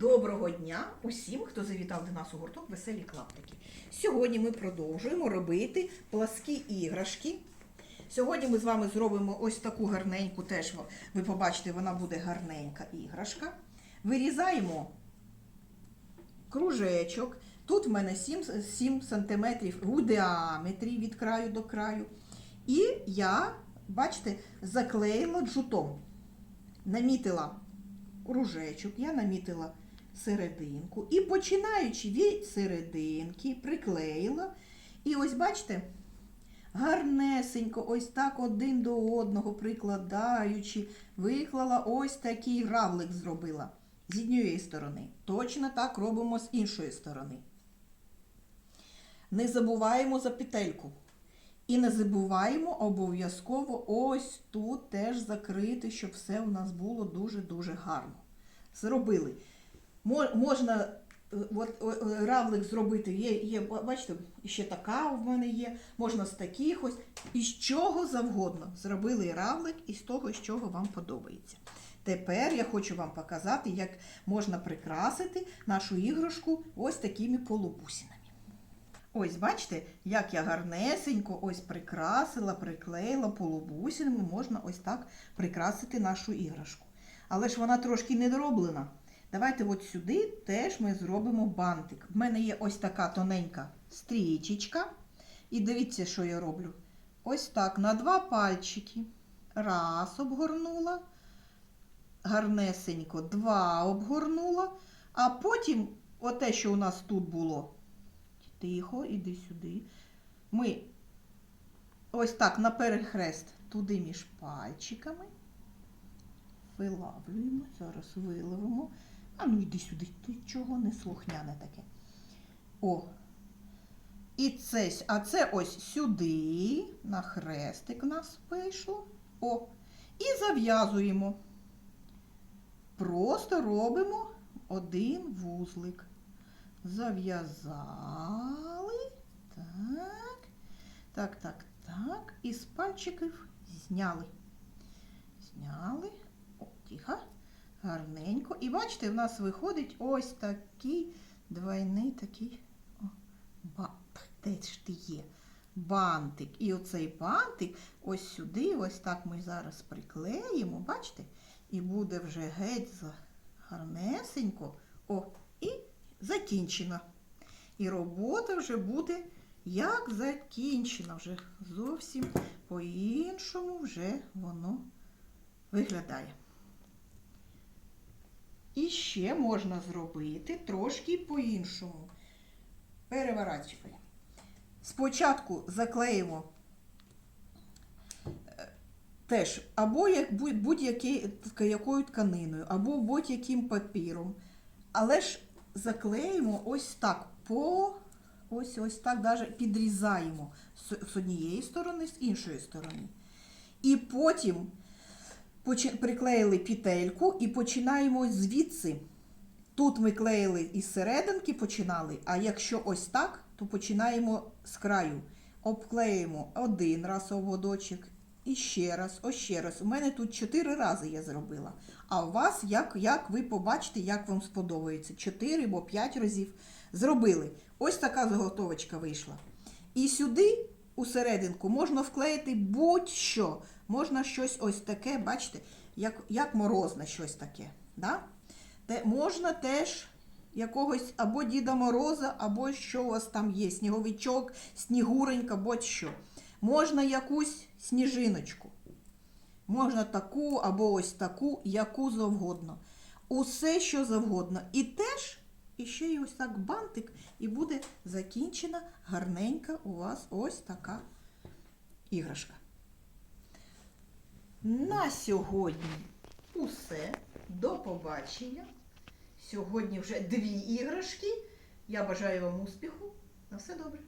Доброго дня усім, хто завітав до нас у гурток Веселі клаптики. Сьогодні ми продовжуємо робити пласкі іграшки. Сьогодні ми з вами зробимо ось таку гарненьку, теж ви побачите, вона буде гарненька іграшка. Вирізаємо кружечок. Тут в мене 7, 7 см у діаметрі від краю до краю. І я, бачите, заклеїла джутом. Намітила кружечок, я намітила серединку. І починаючи від серединки, приклеїла. І ось бачите, гарнесенько, ось так один до одного прикладаючи, виклала ось такий равлик зробила з однієї сторони. Точно так робимо з іншої сторони. Не забуваємо за петельку. І не забуваємо обов'язково ось тут теж закрити, щоб все у нас було дуже-дуже гарно. Зробили. Мо- Можна е, от, е, равлик зробити, є, є, бачите, ще така в мене є, можна з таких ось, із чого завгодно. Зробили равлик із того, з чого вам подобається. Тепер я хочу вам показати, як можна прикрасити нашу іграшку ось такими полубусинами. Ось, бачите, як я гарнесенько ось прикрасила, приклеїла полубусинами, можна ось так прикрасити нашу іграшку. Але ж вона трошки недороблена. Давайте от сюди теж ми зробимо бантик. В мене є ось така тоненька стрічечка. І дивіться, що я роблю. Ось так на два пальчики. Раз обгорнула, гарнесенько, два обгорнула, а потім оте, що у нас тут було. Тихо, іди сюди. Ми ось так на перехрест туди між пальчиками. Вилавлюємо, зараз виловимо. А ну йди сюди, ти чого не слухняне таке. О. І це, а це ось сюди, на хрестик нас вийшло. О. І зав'язуємо. Просто робимо один вузлик. Зав'язали. Так. Так, так, так. І з пальчиків. Зняли. О, тихо. І бачите, в нас виходить ось такий двойний такий о, ба, де ж ти є? Бантик. І оцей бантик ось сюди, ось так ми зараз приклеїмо, бачите? І буде вже геть гарнесенько. О, і закінчено. І робота вже буде як закінчена. Вже зовсім по-іншому вже воно виглядає. І ще можна зробити трошки по-іншому. Переворачуємо. Спочатку заклеїмо е, теж або як будь- будь-який- якою тканиною, або будь-яким папіром. Але ж заклеїмо ось так по ось ось так даже підрізаємо з, однієї сторони, з іншої сторони. І потім приклеїли петельку і починаємо звідси. Тут ми клеїли із серединки, починали, а якщо ось так, то починаємо з краю. Обклеїмо один раз ободочок, і ще раз, ще раз. У мене тут чотири рази я зробила. А у вас, як, як ви побачите, як вам сподобається. Чотири або п'ять разів зробили. Ось така заготовочка вийшла. І сюди, у серединку, можна вклеїти будь-що. Можна щось ось таке, бачите, як, як морозне щось таке. Да? Те, можна теж якогось або Діда Мороза, або що у вас там є, сніговичок, снігуренька, будь-що. Можна якусь сніжиночку. Можна таку або ось таку, яку завгодно. Усе, що завгодно. І теж іще й ось так бантик, і буде закінчена гарненька у вас ось така іграшка. На сьогодні усе. До побачення. Сьогодні вже дві іграшки. Я бажаю вам успіху. На все добре.